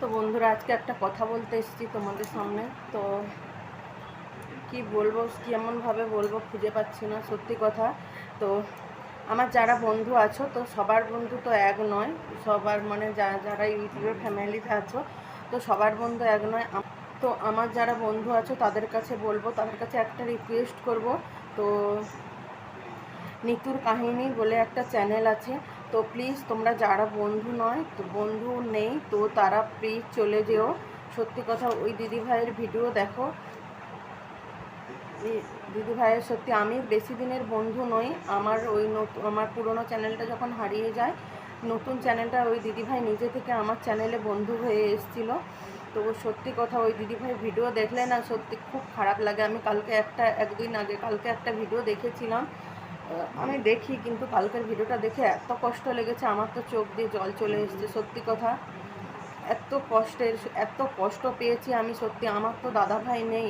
তো বন্ধুরা, আজকে একটা কথা বলতে এসেছি তোমাদের সামনে। তো কি বলব, কেমনভাবে বলব খুঁজে পাচ্ছি না, সত্যি কথা। তো আমার যারা বন্ধু আছো, তো সবার বন্ধু তো এক নয়। সবার মানে যারা যারা ইউটিউবের ফ্যামিলিতে আছো, তো সবার বন্ধু এক নয়। তো আমার যারা বন্ধু আছো, তাদের কাছে বলব, তাদের কাছে একটা রিকোয়েস্ট করব। তো নিতুর কাহিনী বলে একটা চ্যানেল আছে। তো প্লিজ তোমরা যারা বন্ধু নয়, তো বন্ধু নেই, তো তারা প্লিজ চলে যেও। সত্যি কথা, ওই দিদি ভাইয়ের ভিডিও দেখো। দিদি ভাইয়ের সত্যি, আমি বেশি দিনের বন্ধু নই। আমার ওই নতুন আমার পুরনো চ্যানেলটা যখন হারিয়ে যায়, নতুন চ্যানেলটা ওই দিদিভাই নিজে থেকে আমার চ্যানেলে বন্ধু হয়ে এসেছিল। তো সত্যি কথা, ওই দিদিভাই ভিডিও দেখলে না সত্যি খুব খারাপ লাগে। আমি কালকে একটা, একদিন আগে কালকে একটা ভিডিও দেখেছিলাম। আমি দেখি, কিন্তু কালকের ভিডিওটা দেখে এত কষ্ট লেগেছে, আমার তো চোখ দিয়ে জল চলে এসেছে, সত্যি কথা। এত কষ্টের, এত কষ্ট পেয়েছি আমি সত্যি, আমার তো দাদা ভাই নেই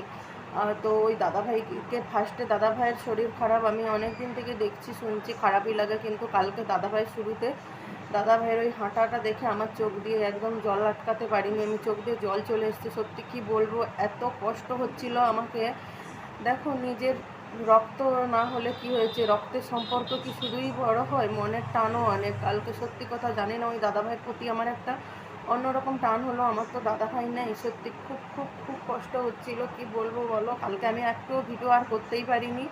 তো ওই দাদা ভাইকে ফার্স্টে দাদা ভাইয়ের শরীর খারাপ, আমি অনেক দিন থেকে দেখছি, শুনছি, খারাপই লাগে, কিন্তু কালকে দাদা ভাইয়ের শুরুতে দাদা ভাইয়ের ওই হাঁটাটা দেখে আমার চোখ দিয়ে একদম জল আটকাতে পারিনি, আমি চোখ দিয়ে জল চলে এসেছে, সত্যি কি বলব, এত কষ্ট হচ্ছিল আমাকে। দেখো, নিজের রক্ত না হলে কি হয়েছে? রক্তের সম্পর্ক কি শুধুই বড় হয়? মনের টানও অনেক। কালকে সত্যি কথা জানি না, ওই দাদাভাইয়ের প্রতি আমার একটা অন্যরকম টান হলো। আমার তো দাদা ভাই নেই। সত্যি খুব খুব খুব কষ্ট হচ্ছিল। কি বলব বলো? কালকে আমি একটুও ভিডিও আর করতেই পারিনি।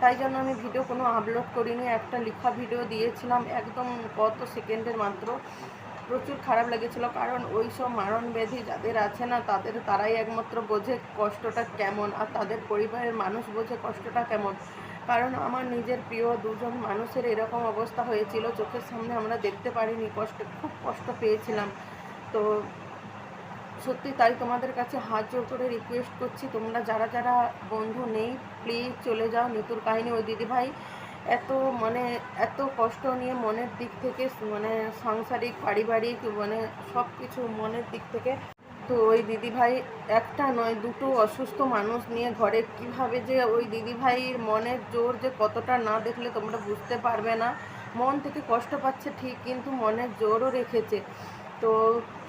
তাই জন্য আমি ভিডিও কোনো আপলোড করিনি। একটা লেখা ভিডিও দিয়েছিলাম একদম কত সেকেন্ডের মাত্র। প্রচুর খারাপ লেগেছিল, কারণ ওই সব মারণ ব্যাধি যাদের আছে না, তাদের তারাই একমাত্র বোঝে কষ্টটা কেমন, আর তাদের পরিবারের মানুষ বোঝে কষ্টটা কেমন। কারণ আমার নিজের প্রিয় দুজন মানুষের এরকম অবস্থা হয়েছিল, চোখের সামনে আমরা দেখতে পারিনি, কষ্ট, খুব কষ্ট পেয়েছিলাম। তো সত্যি তাই তোমাদের কাছে হাত জোর করে রিকোয়েস্ট করছি, তোমরা যারা যারা বন্ধু নেই প্লিজ চলে যাও নিতুর কাহিনী ওই দিদিভাই। এত মানে এত কষ্ট নিয়ে মনের দিক থেকে মানে সাংসারিক, পারিবারিক মানে সব কিছু মনের দিক থেকে। তো ওই দিদিভাই একটা নয়, দুটো অসুস্থ মানুষ নিয়ে ঘরে কীভাবে যে ওই দিদিভাইয়ের মনের জোর যে কতটা না দেখলে তোমরা বুঝতে পারবে না। মন থেকে কষ্ট পাচ্ছে ঠিক, কিন্তু মনের জোরও রেখেছে। তো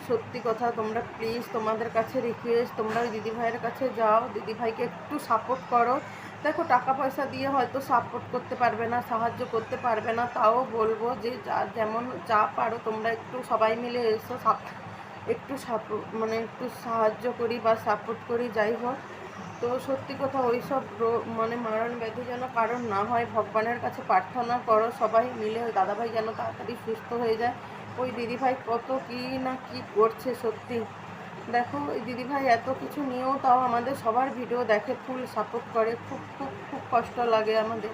সত্যি কথা তোমরা প্লিজ তোমাদের কাছে রিকোয়েস্ট তোমরা ওই দিদিভাইয়ের কাছে যাও, দিদিভাইকে একটু সাপোর্ট করো। দেখো টাকা পয়সা দিয়ে হয়তো সাপোর্ট করতে পারবে না, সাহায্য করতে পারবে না, তাও বলব যে যেমন যা পারো, তোমরা একটু সবাই মিলে এসো একটু মানে একটু সাহায্য করি বা সাপোর্ট করি, যাই হোক। তো সত্যি কথা ওই সব মানে মারণ ব্যাধি যেন কারণ না হয়, ভগবানের কাছে প্রার্থনা করো, সবাই মিলে দাদাভাই যেন তাড়াতাড়ি সুস্থ হয়ে যায়। ওই দিদিভাই কত কী না কি করছে সত্যি। দেখো দিদিভাই এত কিছু নিয়েও তাও আমাদের সবার ভিডিও দেখে ফুল সাপোর্ট করে। খুব খুব খুব কষ্ট লাগে আমাদের।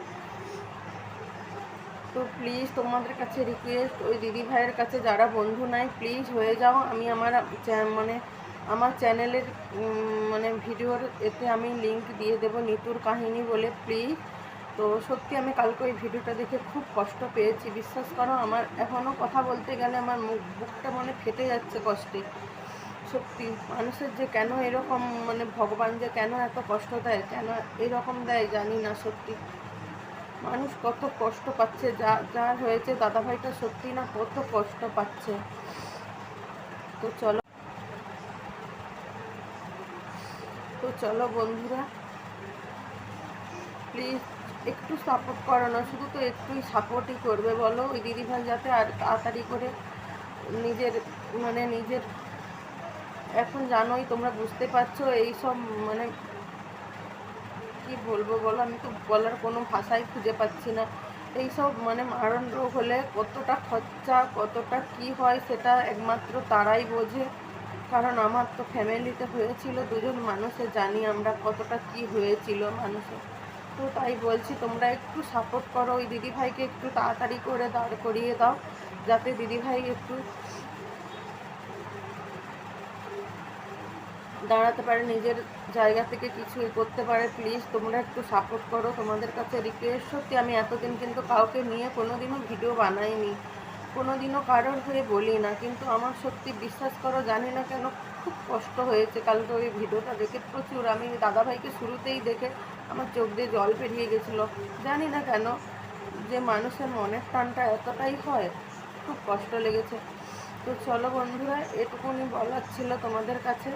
তো প্লিজ তোমাদের কাছে রিকোয়েস্ট ওই দিদিভাইয়ের কাছে যারা বন্ধু নাই প্লিজ হয়ে যাও। আমি আমার মানে আমার চ্যানেলের মানে ভিডিওর এতে আমি লিংক দিয়ে দেবো নিতুর কাহিনী বলে প্লিজ তো সত্যি আমি কালকে ওই ভিডিওটা দেখে খুব কষ্ট পেয়েছি। বিশ্বাস করো, আমার এখনও কথা বলতে গেলে আমার মুখ বুকটা মানে ফেটে যাচ্ছে কষ্টে। সত্যি। মানুষের যে কেন এরকম মানে ভগবান যে কেন এত কষ্ট দেয়, কেন এরকম দেয় জানি না সত্যি। মানুষ কত কষ্ট পাচ্ছে, যা যা হয়েছে দাদাভাইটা সত্যি না কত কষ্ট পাচ্ছে। তো চলো তো চলো বন্ধুরা প্লিজ একটু সাপোর্ট করো না, শুধু তো একটুই সাপোর্টই করবে বলো ওই দিদিভাই যাতে আর তাড়াতাড়ি করে নিজের মানে নিজের এখন জানোই, তোমরা বুঝতে পারছ এই সব মানে কি বলব বলো, আমি তো বলার কোনো ভাষাই খুঁজে পাচ্ছি না। এইসব মানে মারণ রোগ হলে কতটা খরচা, কতটা কি হয় সেটা একমাত্র তারাই বোঝে। কারণ আমার তো ফ্যামিলিতে হয়েছিল দুজন মানুষে জানি আমরা কতটা কি হয়েছিল মানুষের। তো তাই বলছি, তোমরা একটু সাপোর্ট করো, ওই দিদিভাইকে একটু তাড়াতাড়ি করে দাঁড় করিয়ে দাও, যাতে দিদিভাই একটু দাঁড়াতে পারে, নিজের জায়গা থেকে কিছু করতে পারে প্লিজ তোমরা একটু সাপোর্ট করো তোমাদের কাছে রিকোয়েস্ট সত্যি আমি এতদিন কিন্তু কাউকে নিয়ে কোনোদিনও ভিডিও বানাইনি, কোনোদিনও কারোর হয়ে বলি না কিন্তু আমার সত্যি বিশ্বাস করো, জানি না কেন খুব কষ্ট হয়েছে। কালকে ওই ভিডিওটা দেখে প্রচুর, আমি দাদাভাইকে শুরুতেই দেখে আমার চোখ দিয়ে জল পেরিয়ে গেছিল। জানি না কেন যে মানুষের মনের টানটা এতটাই হয়, খুব কষ্ট লেগেছে। তো চলো বন্ধুরা, এটুকুনি বলার ছিল তোমাদের কাছে।